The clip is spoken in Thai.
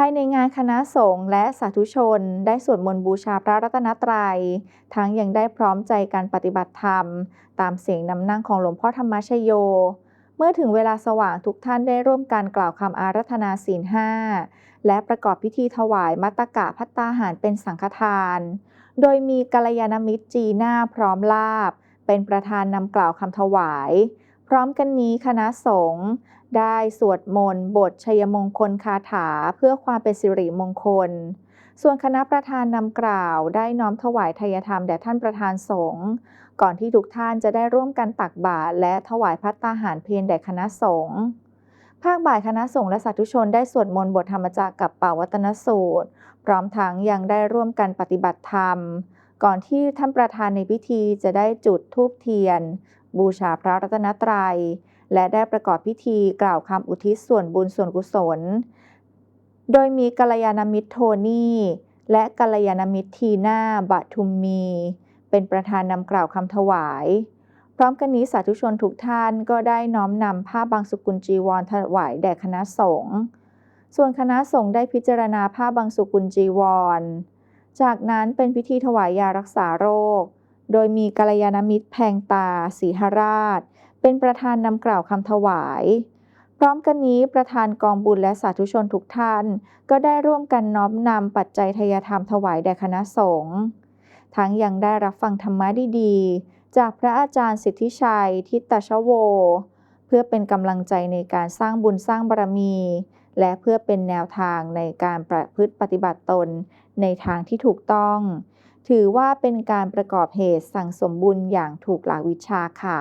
ภายในงานคณะสงฆ์และสาธุชน ได้สวดมนต์บูชาพระรัตนตรัย ทั้งยังได้พร้อมใจการปฏิบัติธรรม ตามเสียงนำนั่งของหลวงพ่อธรรมชโย เมื่อถึงเวลาสว่างทุกท่านได้ร่วมกันกล่าวคำอารัธนาศีลห้าและประกอบพิธีถวายมัตตกะพัตตาหารเป็นสังฆทาน โดยมีกัลยาณมิตรจีน่าพร้อมลาบ เป็นประธานนำกล่าวคำถวาย พร้อมกันนี้คณะสงฆ์ได้สวดมนต์บทชัยมงคลคาถาเพื่อความเป็นสิริมงคล ส่วนคณะประธานนำกล่าวได้น้อมถวายทายธรรมแด่ท่านประธานสงฆ์ก่อนที่ทุกท่านจะได้ร่วมกันตักบาตรและถวายพัตตาหารเพลแด่คณะสงฆ์ภาคบ่ายคณะสงฆ์และสาธุชนได้สวดมนต์บทธรรมจักรกับป่าวัตนสูตร พร้อมทั้งยังได้ร่วมกันปฏิบัติธรรม ก่อนที่ท่านประธานในพิธีจะได้จุดธูปเทียน บูชาพระรัตนตรัย และได้ประกอบพิธีกล่าวคำอุทิศส่วนบุญส่วนกุศล โดยมีกัลยาณมิตรโทนี่และกัลยาณมิตรทีน่าบะทุมมี เป็นประธานนำกล่าวคำถวาย พร้อมกันนี้สาธุชนทุกท่านก็ได้น้อมนำผ้าบางสุกุลจีวรถวายแด่คณะสงฆ์ส่วนคณะสงฆ์ได้พิจารณาผ้าบางสุกุลจีวร จากนั้นเป็นพิธีถวายยารักษาโรค โดยมีกัลยาณมิตรแพงตาสีหราช เป็นประธานนำกล่าวคำถวาย พร้อมกันนี้ประธานกองบุญและสาธุชนทุกท่าน ก็ได้ร่วมกันน้อมนำปัจจัยทายธรรมถวายแด่คณะสงฆ์ทั้งยังได้รับฟังธรรมะดีๆ จากพระอาจารย์สิทธิชัย ทิตตชโว เพื่อเป็นกำลังใจในการสร้างบุญสร้างบารมี และเพื่อเป็นแนวทางในการประพฤติปฏิบัติตนในทางที่ถูกต้องถือว่าเป็นการประกอบเหตุสั่งสมบุญอย่างถูกหลักวิชาค่ะ